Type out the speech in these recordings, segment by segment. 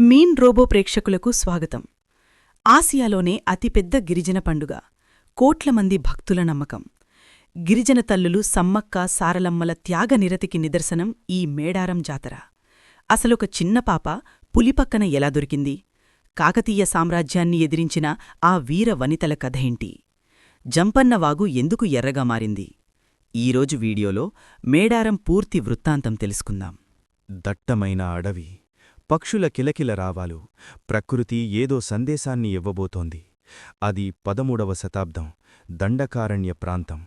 Mean robo ప్రేక్షకులకు స్వాగతం. ఆసియాలోనే అతిపెద్ద గిరిజన పండుగ. కోట్ల మంది భక్తుల నమ్మకం. గిరిజన తల్లులు సమ్మక్క సారలమ్మల త్యాగనిరతికి నిదర్శనం ఈ మేడారం జాతర. అసలొక చిన్న పాప పులిపక్కన ఎలా దొరికింది? కాకతీయ సామ్రాజ్యాన్ని ఎదిరించిన ఆ వీర వనితల కథేంటి జంపన్నవాగు ఎందుకు ఎర్రగా మారింది? ఈరోజు వీడియోలో మేడారం పూర్తి వృత్తాంతం తెలుసుకుందాం. దట్టమైన అడవి పక్షుల కిలకిల రావాలు. ప్రకృతి ఏదో సందేశాన్ని ఇవ్వబోతోంది. అది పదమూడవ శతాబ్దం దండకారణ్య ప్రాంతం.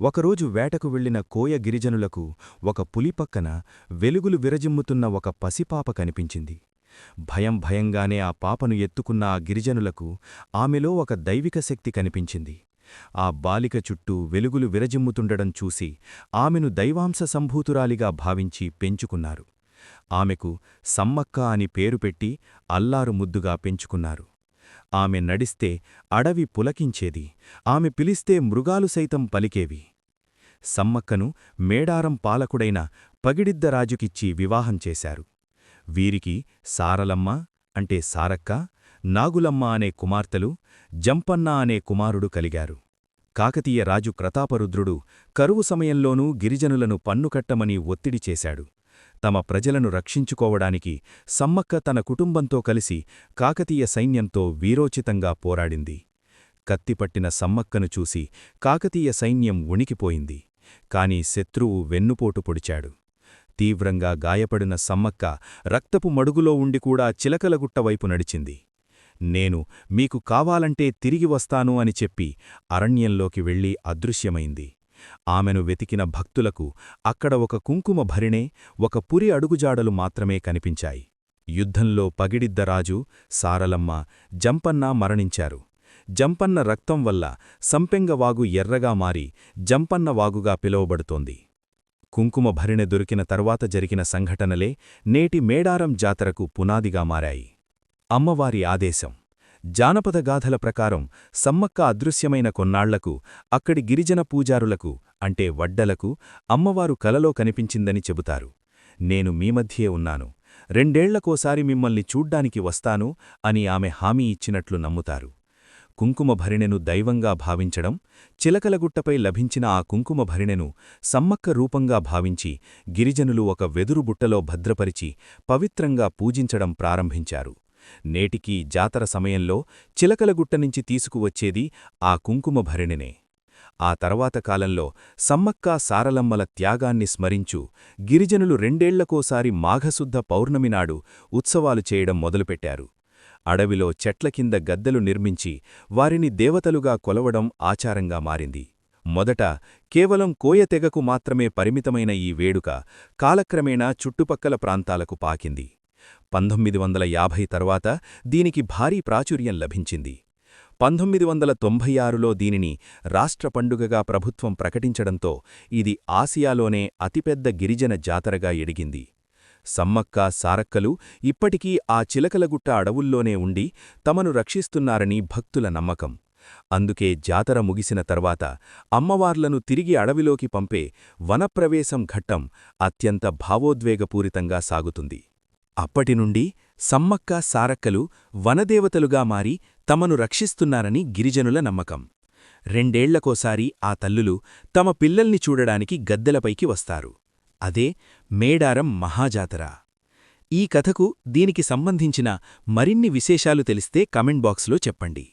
ఒకరోజు వేటకు వెళ్ళిన కోయ గిరిజనులకు ఒక పులిపక్కన వెలుగులు విరజిమ్ముతున్న ఒక పసిపాప కనిపించింది. భయం భయంగానే ఆ పాపను ఎత్తుకున్న ఆ గిరిజనులకు ఆమెలో ఒక దైవిక శక్తి కనిపించింది. ఆ బాలిక చుట్టూ వెలుగులు విరజిమ్ముతుండడం చూసి ఆమెను దైవాంశ సంభూతురాలిగా భావించి పెంచుకున్నారు. ఆమెకు సమ్మక్క అని పేరు పెట్టి అల్లారు ముద్దుగా పెంచుకున్నారు. ఆమె నడిస్తే అడవి పులకించేది. ఆమె పిలిస్తే మృగాలు సైతం పలికేవి. సమ్మక్కను మేడారం పాలకుడైన పగిడిద్దరాజుకిచ్చి వివాహం చేశారు. వీరికి సారలమ్మ అంటే సారక్క నాగులమ్మ అనే కుమార్తెలు జంపన్న అనే కుమారుడు కలిగారు. కాకతీయ రాజు ప్రతాపరుద్రుడు కరువు సమయంలోనూ గిరిజనులను పన్నుకట్టమని ఒత్తిడి చేశాడు. తమ ప్రజలను రక్షించుకోవడానికి సమ్మక్క తన కుటుంబంతో కలిసి కాకతీయ సైన్యంతో వీరోచితంగా పోరాడింది. కత్తిపట్టిన సమ్మక్కను చూసి కాకతీయ సైన్యం ఉణికిపోయింది కాని శత్రువు వెన్నుపోటు పొడిచాడు. తీవ్రంగా గాయపడిన సమ్మక్క రక్తపు మడుగులో ఉండి కూడా చిలకలగుట్టవైపు నడిచింది. నేను మీకు కావాలంటే తిరిగి వస్తాను అని చెప్పి అరణ్యంలోకి వెళ్ళి అదృశ్యమైంది. ఆమెను వెతికిన భక్తులకు అక్కడ ఒక కుంకుమ భరిణే ఒక పురి అడుగుజాడలు మాత్రమే కనిపించాయి. యుద్ధంలో పగిడిద్దరాజు సారలమ్మ జంపన్న మరణించారు. జంపన్న రక్తం వల్ల సంపెంగవాగు ఎర్రగా మారి జంపన్న వాగుగా పిలువబడుతోంది. కుంకుమ భరిణె దొరికిన తర్వాత జరిగిన సంఘటనలే నేటి మేడారం జాతరకు పునాదిగా మారాయి. అమ్మవారి ఆదేశం. జానపద గాథల ప్రకారం సమ్మక్క అదృశ్యమైన కొన్నాళ్ళకు అక్కడి గిరిజన పూజారులకు అంటే వడ్డలకు అమ్మవారు కలలో కనిపించిందని చెబుతారు. నేను మీ మధ్యే ఉన్నాను. రెండేళ్ళకోసారి మిమ్మల్ని చూడ్డానికి వస్తాను అని ఆమె హామీ ఇచ్చినట్లు నమ్ముతారు. కుంకుమ భరిణెను దైవంగా భావించడం చిలకలగుట్టపై లభించిన ఆ కుంకుమ భరిణెను సమ్మక్క రూపంగా భావించి గిరిజనులు ఒక వెదురు బుట్టలో భద్రపరిచి పవిత్రంగా పూజించడం ప్రారంభించారు. నేటికీ జాతర సమయంలో చిలకలగుట్టనుంచి తీసుకువచ్చేది ఆ కుంకుమ భరిణినే. ఆ తర్వాత కాలంలో సమ్మక్క సారలమ్మల త్యాగాన్ని స్మరించు గిరిజనులు రెండేళ్ళకోసారి మాఘశుద్ధ పౌర్ణమినాడు ఉత్సవాలు చేయడం మొదలుపెట్టారు. అడవిలో చెట్ల కింద గద్దెలు నిర్మించి వారిని దేవతలుగా కొలవడం ఆచారంగా మారింది. మొదట కేవలం కోయతెగకు మాత్రమే పరిమితమైన ఈ వేడుక కాలక్రమేణా చుట్టుపక్కల ప్రాంతాలకు పాకింది. పంతొమ్మిది వందల యాభై తర్వాత దీనికి భారీ ప్రాచుర్యం లభించింది. పంతొమ్మిది వందల తొంభై ఆరులో దీనిని రాష్ట్ర పండుగగా ప్రభుత్వం ప్రకటించడంతో ఇది ఆసియాలోనే అతిపెద్ద గిరిజన జాతరగా ఎడిగింది సమ్మక్క సారక్కలు ఇప్పటికీ ఆ చిలకలగుట్ట అడవుల్లోనే ఉండి తమను రక్షిస్తున్నారని భక్తుల నమ్మకం. అందుకే జాతర ముగిసిన తర్వాత అమ్మవార్లను తిరిగి అడవిలోకి పంపే వనప్రవేశం ఘట్టం అత్యంత భావోద్వేగపూరితంగా సాగుతుంది. అప్పటినుండి సమ్మక్క సారక్కలు వనదేవతలుగా మారి తమను రక్షిస్తున్నారని గిరిజనుల నమ్మకం. రెండేళ్ళకోసారి ఆ తల్లులు తమ పిల్లల్ని చూడడానికి గద్దెలపైకి వస్తారు. అదే మేడారం మహాజాతర. ఈ కథకు దీనికి సంబంధించిన మరిన్ని విశేషాలు తెలిస్తే కమెంట్ బాక్స్లో చెప్పండి.